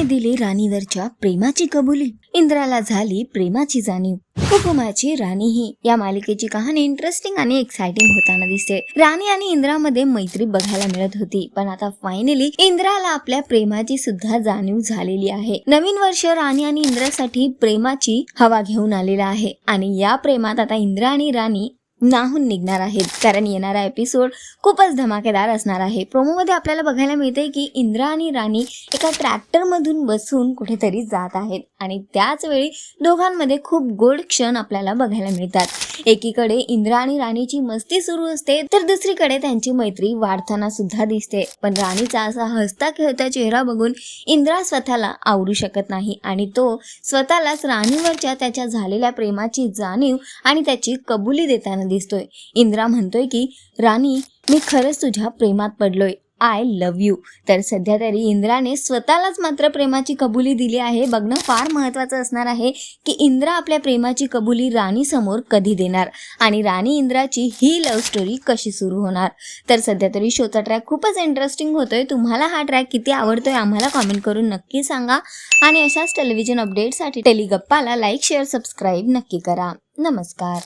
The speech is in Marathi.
इंद्राने दिली राणीवरच्या प्रेमाची कबुली. इंद्राला झाली प्रेमाची जाणीव. हुकुमाची राणी ही या मालिकेची कहाणी इंटरेस्टिंग आणि एक्साइटिंग होताना दिसते. राणी आणि इंद्रामध्ये मैत्री बघायला मिळत होती. पण आता फायनली इंद्राला आपल्या प्रेमाची सुद्धा जाणीव झालेली आहे. नवीन वर्ष राणी आणि इंद्रासाठी प्रेमाची हवा घेऊन आलेला आहे. आणि या प्रेमात आता इंद्रा आणि राणी नाहून निघणार आहेत. कारण येणारा एपिसोड खूपच धमाकेदार असणार आहे. प्रोमोमध्ये आपल्याला बघायला मिळते की इंद्रा आणि राणी एका ट्रॅक्टरमधून बसून कुठेतरी जात आहेत. आणि त्याच वेळी दोघांमध्ये खूप गोड क्षण आपल्याला बघायला मिळतात. एकीकडे इंद्रा आणि राणीची मस्ती सुरू असते तर दुसरीकडे त्यांची मैत्री वाढताना सुद्धा दिसते. पण राणीचा असा हसता खेळता चेहरा बघून इंद्रा स्वतःला आवडू शकत नाही आणि तो स्वतःलाच राणीवरच्या त्याच्या झालेल्या प्रेमाची जाणीव आणि त्याची कबुली देताना दिसतोय. इंद्रा म्हणतोय की राणी मी खरंच तुझ्या प्रेमात पडलोय. आय लव्ह यू तर सध्या तरी इंद्राने स्वतःलाच मात्र प्रेमाची कबुली दिली आहे. बघणं फार महत्त्वाचं असणार आहे की इंद्रा आपल्या प्रेमाची कबुली राणी समोर कधी देणार आणि राणी इंद्राची ही लव्ह स्टोरी कशी सुरू होणार? तर सध्या तरी शोचा ट्रॅक खूपच इंटरेस्टिंग होतोय. तुम्हाला हा ट्रॅक किती आवडतोय आम्हाला कॉमेंट करून नक्की सांगा. आणि अशाच टेलिव्हिजन अपडेटसाठी टेलिगप्पाला लाईक शेअर सबस्क्राईब नक्की करा. नमस्कार.